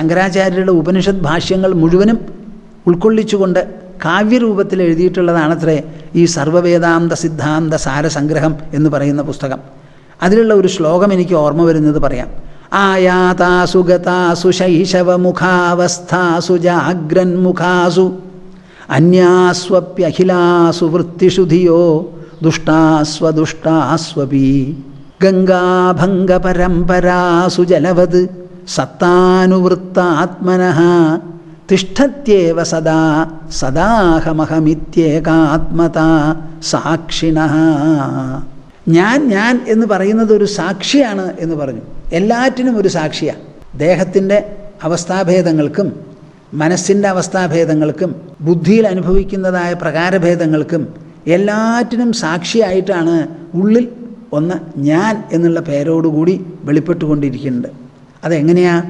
ശങ്കരാചാര്യരുടെ ഉപനിഷത് ഭാഷ്യങ്ങൾ മുഴുവനും ഉൾക്കൊള്ളിച്ചുകൊണ്ട് കാവ്യരൂപത്തിൽ എഴുതിയിട്ടുള്ളതാണത്രേ ഈ സർവവേദാന്ത സിദ്ധാന്ത സാരസംഗ്രഹം എന്ന് പറയുന്ന പുസ്തകം. അതിലുള്ള ഒരു ശ്ലോകം എനിക്ക് ഓർമ്മ വരുന്നത് പറയാം. ആയാതാസു ഗതാസു ശൈശവമുഖാവസ്ഥാസു ജാഗ്രന്മുഖാസു അന്യാസ്വപ്യഖിലാസു വൃത്തിഷു ധിയോ ദുഷ്ടാസ്വദുഷ്ടാസ്വപി ഗംഗാഭംഗപരമ്പരാസു ജലവത് സത്താനുവൃത്താത്മന തിഷ്ഠത്യേവ സദാ സദാഹമഹമിത്യേകാത്മത സാക്ഷിണ. ഞാൻ ഞാൻ എന്ന് പറയുന്നത് ഒരു സാക്ഷിയാണ് എന്ന് പറഞ്ഞു. എല്ലാറ്റിനും ഒരു സാക്ഷിയാണ് ദേഹത്തിന്റെ അവസ്ഥാഭേദങ്ങൾക്കും മനസ്സിന്റെ അവസ്ഥാഭേദങ്ങൾക്കും ബുദ്ധിയിൽ അനുഭവിക്കുന്നതായ പ്രകാരഭേദങ്ങൾക്കും എല്ലാറ്റിനും സാക്ഷിയായിട്ടാണ് ഉള്ളിൽ ഒന്ന് ഞാൻ എന്നുള്ള പേരോടുകൂടി വെളിപ്പെട്ടുകൊണ്ടിരിക്കുന്നുണ്ട് അതെങ്ങനെയാ?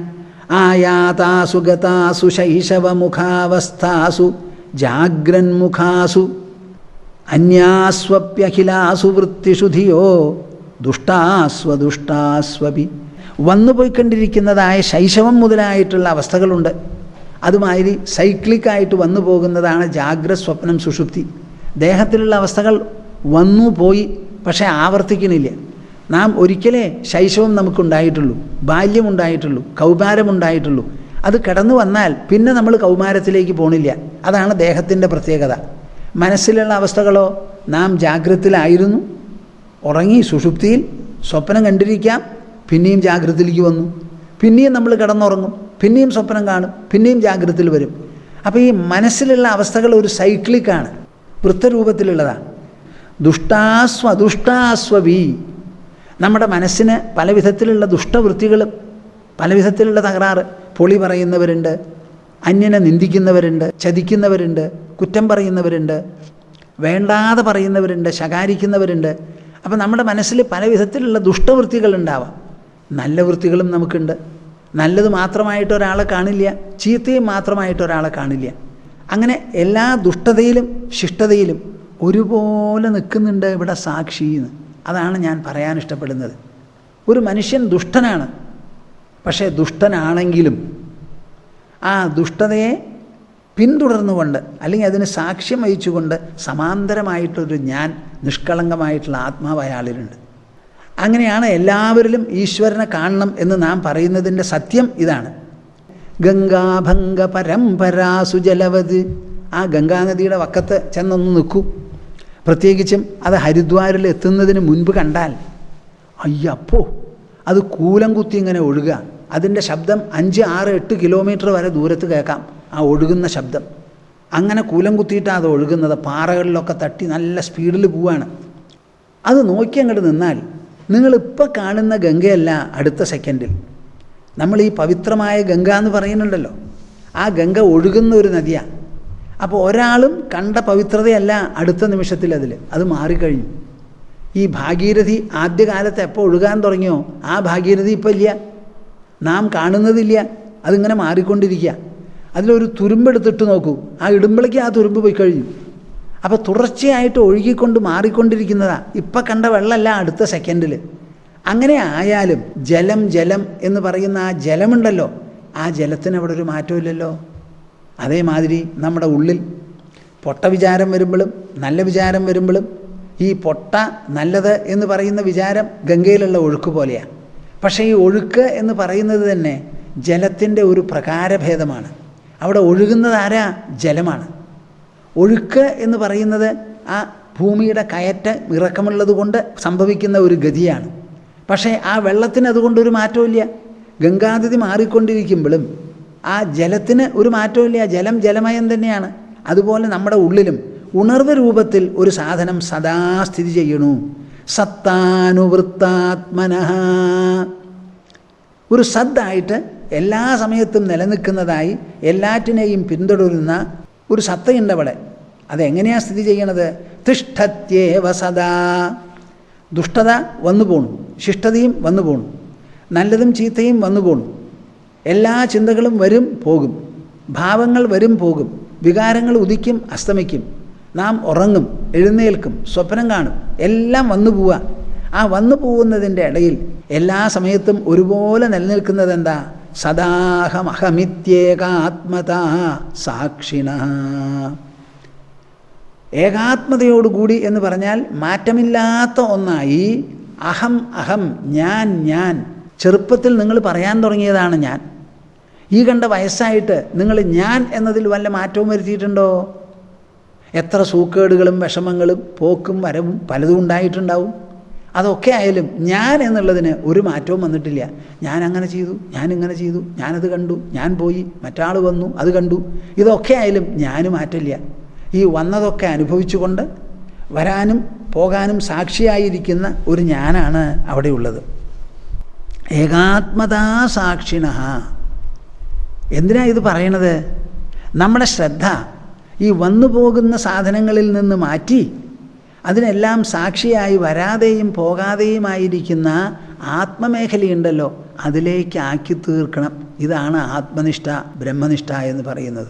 ആയാതാസു ഗതാസു ശൈശവമുഖാവസ്ഥാസു ജാഗ്രന്മുഖാസു അന്യാസ്വപ്യഖിലാസു വൃത്തിഷു ധിയോ ദുഷ്ടാസ്വദുഷ്ടാസ്വപി. വന്നുപോയിക്കൊണ്ടിരിക്കുന്നതായ ശൈശവം മുതലായിട്ടുള്ള അവസ്ഥകളുണ്ട്. അതുമാതിരി സൈക്ലിക്കായിട്ട് വന്നു പോകുന്നതാണ് ജാഗ്ര സ്വപ്നം സുഷുപ്തി. ദേഹത്തിലുള്ള അവസ്ഥകൾ വന്നു പോയി പക്ഷേ ആവർത്തിക്കണില്ല നാം ഒരിക്കലേ ശൈശവം നമുക്കുണ്ടായിട്ടുള്ളൂ ബാല്യമുണ്ടായിട്ടുള്ളൂ കൗമാരമുണ്ടായിട്ടുള്ളൂ. അത് കടന്നു വന്നാൽ പിന്നെ നമ്മൾ കൗമാരത്തിലേക്ക് പോണില്ല. അതാണ് ദേഹത്തിന്റെ പ്രത്യേകത. മനസ്സിലുള്ള അവസ്ഥകളോ നാം ജാഗ്രതത്തിലായിരുന്നു ഉറങ്ങി സുഷുപ്തിയിൽ സ്വപ്നം കണ്ടിരിക്കാം പിന്നെയും ജാഗ്രതയിലേക്ക് വന്നു. പിന്നെയും നമ്മൾ കിടന്നുറങ്ങും പിന്നെയും സ്വപ്നം കാണും പിന്നെയും ജാഗ്രതയിൽ വരും. അപ്പോൾ ഈ മനസ്സിലുള്ള അവസ്ഥകൾ ഒരു സൈക്ലിക്കാണ് വൃത്തരൂപത്തിലുള്ളതാണ്. ദുഷ്ടാസ്വ ദുഷ്ടാസ്വവി നമ്മുടെ മനസ്സിന് പല വിധത്തിലുള്ള ദുഷ്ടവൃത്തികളും പല വിധത്തിലുള്ള തകരാറ്. പൊളി പറയുന്നവരുണ്ട് അന്യനെ നിന്ദിക്കുന്നവരുണ്ട് ചതിക്കുന്നവരുണ്ട് കുറ്റം പറയുന്നവരുണ്ട് വേണ്ടാതെ പറയുന്നവരുണ്ട് ശകാരിക്കുന്നവരുണ്ട്. അപ്പം നമ്മുടെ മനസ്സിൽ പല വിധത്തിലുള്ള ദുഷ്ടവൃത്തികൾ ഉണ്ടാവാം. നല്ല വൃത്തികളും നമുക്കുണ്ട്. നല്ലത് മാത്രമായിട്ട് ഒരാളെ കാണില്ല ചീത്തയും മാത്രമായിട്ട് ഒരാളെ കാണില്ല. അങ്ങനെ എല്ലാ ദുഷ്ടതയിലും ശിഷ്ടതയിലും ഒരുപോലെ നിൽക്കുന്നുണ്ട് ഇവിടെ സാക്ഷിന്ന് അതാണ് ഞാൻ പറയാൻ ഇഷ്ടപ്പെടുന്നത്. ഒരു മനുഷ്യൻ ദുഷ്ടനാണ്. പക്ഷേ ദുഷ്ടനാണെങ്കിലും ആ ദുഷ്ടതയെ പിന്തുടർന്നുകൊണ്ട് അല്ലെങ്കിൽ അതിന് സാക്ഷ്യം വഹിച്ചുകൊണ്ട് സമാന്തരമായിട്ടൊരു ഞാൻ നിഷ്കളങ്കമായിട്ടുള്ള ആത്മാവ് അയാളിലുണ്ട്. അങ്ങനെയാണ് എല്ലാവരിലും ഈശ്വരനെ കാണണം എന്ന് നാം പറയുന്നതിന്റെ സത്യം ഇതാണ്. ഗംഗാഭംഗ പരമ്പരാസുജലവത് ആ ഗംഗാനദിയുടെ വക്കത്ത് ചെന്നൊന്ന് നിൽക്കൂ. പ്രത്യേകിച്ചും അത് ഹരിദ്വാരിൽ എത്തുന്നതിന് മുൻപ് കണ്ടാൽ അയ്യപ്പോ അത് കൂലം കുത്തി ഇങ്ങനെ ഒഴുകുക. അതിന്റെ ശബ്ദം അഞ്ച് ആറ് എട്ട് കിലോമീറ്റർ വരെ ദൂരത്ത് കേൾക്കാം. ആ ഒഴുകുന്ന ശബ്ദം. അങ്ങനെ കൂലം കുത്തിയിട്ടാണ് അത് ഒഴുകുന്നത്. പാറകളിലൊക്കെ തട്ടി നല്ല സ്പീഡിൽ പോവാണ്. അത് നോക്കി അങ്ങോട്ട് നിന്നാൽ നിങ്ങളിപ്പോൾ കാണുന്ന ഗംഗയല്ല അടുത്ത സെക്കൻഡിൽ. നമ്മൾ ഈ പവിത്രമായ ഗംഗ എന്ന് പറയുന്നുണ്ടല്ലോ. ആ ഗംഗ ഒഴുകുന്ന ഒരു നദിയാണ് അപ്പോൾ ഒരാളും കണ്ട പവിത്രതയല്ല അടുത്ത നിമിഷത്തിൽ അതിൽ അത് മാറിക്കഴിഞ്ഞു. ഈ ഭാഗീരഥി ആദ്യകാലത്ത് എപ്പോൾ ഒഴുകാൻ തുടങ്ങിയോ ആ ഭാഗീരഥി ഇപ്പം ഇല്ല. നാം കാണുന്നതില്ല. അതിങ്ങനെ മാറിക്കൊണ്ടിരിക്കുക അതിലൊരു തുരുമ്പെടുത്തിട്ട് നോക്കൂ. ആ ഇടുമ്പളേക്ക് ആ തുരുമ്പ് പോയി കഴിഞ്ഞു. അപ്പോൾ തുടർച്ചയായിട്ട് ഒഴുകിക്കൊണ്ട് മാറിക്കൊണ്ടിരിക്കുന്നതാ. ഇപ്പം കണ്ട വെള്ളമല്ല അടുത്ത സെക്കൻഡിൽ അങ്ങനെ ആയാലും ജലം ജലം എന്ന് പറയുന്ന ആ ജലമുണ്ടല്ലോ. ആ ജലത്തിന് അവിടെ ഒരു മാറ്റമില്ലല്ലോ. അതേമാതിരി നമ്മുടെ ഉള്ളിൽ പൊട്ട വിചാരം വരുമ്പോഴും നല്ല വിചാരം വരുമ്പോഴും ഈ പൊട്ട നല്ലത് എന്ന് പറയുന്ന വിചാരം ഗംഗയിലുള്ള ഒഴുക്ക് പോലെയാണ് പക്ഷേ ഈ ഒഴുക്ക് എന്ന് പറയുന്നത് തന്നെ ജലത്തിന്റെ ഒരു പ്രകാരഭേദമാണ്. അവിടെ ഒഴുകുന്നത് ആരാ? ജലമാണ്. ഒഴുക്ക് എന്ന് പറയുന്നത് ആ ഭൂമിയുടെ കയറ്റ ഇറക്കമുള്ളത് കൊണ്ട് സംഭവിക്കുന്ന ഒരു ഗതിയാണ്. പക്ഷേ ആ വെള്ളത്തിന് അതുകൊണ്ടൊരു മാറ്റമില്ല ഗംഗാനദി മാറിക്കൊണ്ടിരിക്കുമ്പോഴും ആ ജലത്തിന് ഒരു മാറ്റമില്ല ജലം ജലമയം തന്നെയാണ്. അതുപോലെ നമ്മുടെ ഉള്ളിലും ഉണർവ് രൂപത്തിൽ ഒരു സാധനം സദാ സ്ഥിതി ചെയ്യണു സത്താനുവൃത്താത്മന. ഒരു സദ്ദായിട്ട് എല്ലാ സമയത്തും നിലനിൽക്കുന്നതായി എല്ലാറ്റിനെയും പിന്തുടരുന്ന ഒരു സത്തയുണ്ട് അവിടെ. അതെങ്ങനെയാണ് സ്ഥിതി ചെയ്യണത്? തിഷ്ഠത്യേവ സദാ. ദുഷ്ടത വന്നു പോണു. ശിഷ്ടതയും വന്നു പോണു. നല്ലതും ചീത്തയും വന്നു പോണു. എല്ലാ ചിന്തകളും വരും പോകും. ഭാവങ്ങൾ വരും പോകും. വികാരങ്ങൾ ഉദിക്കും അസ്തമിക്കും. നാം ഉറങ്ങും എഴുന്നേൽക്കും സ്വപ്നം കാണും. എല്ലാം വന്നു പോവുക ആ വന്നു പോകുന്നതിന്റെ ഇടയിൽ എല്ലാ സമയത്തും ഒരുപോലെ നിലനിൽക്കുന്നത് എന്താ? സദാഹമഹമിത്യേകാത്മത സാക്ഷിണ. ഏകാത്മതയോടുകൂടി എന്ന് പറഞ്ഞാൽ മാറ്റമില്ലാത്ത ഒന്നായി അഹം അഹം ഞാൻ ഞാൻ ചെറുപ്പത്തിൽ നിങ്ങൾ പറയാൻ തുടങ്ങിയതാണ് ഞാൻ. ഈ കണ്ട വയസ്സായിട്ട് നിങ്ങൾ ഞാൻ എന്നതിൽ വല്ല മാറ്റവും വരുത്തിയിട്ടുണ്ടോ? എത്ര സൂക്കേടുകളും വിഷമങ്ങളും പോക്കും വരവും പലതും ഉണ്ടായിട്ടുണ്ടാവും? അതൊക്കെ ആയാലും ഞാൻ എന്നുള്ളതിന് ഒരു മാറ്റവും വന്നിട്ടില്ല. ഞാൻ അങ്ങനെ ചെയ്തു ഞാൻ ഇങ്ങനെ ചെയ്തു ഞാനത് കണ്ടു ഞാൻ പോയി മറ്റാൾ വന്നു അത് കണ്ടു. ഇതൊക്കെ ആയാലും ഞാൻ മാറ്റില്ല ഈ വന്നതൊക്കെ അനുഭവിച്ചുകൊണ്ട് വരാനും പോകാനും സാക്ഷിയായിരിക്കുന്ന ഒരു ഞാനാണ് അവിടെയുള്ളത്. ഏകാത്മതാ സാക്ഷിണ എന്തിനാ ഇത് പറയണത്? നമ്മുടെ ശ്രദ്ധ ഈ വന്നു പോകുന്ന സാധനങ്ങളിൽ നിന്ന് മാറ്റി അതിനെല്ലാം സാക്ഷിയായി വരാതെയും പോകാതെയുമായിരിക്കുന്ന ആത്മമേഖലയുണ്ടല്ലോ അതിലേക്ക് ആക്കി തീർക്കണം. ഇതാണ് ആത്മനിഷ്ഠ ബ്രഹ്മനിഷ്ഠ എന്ന് പറയുന്നത്.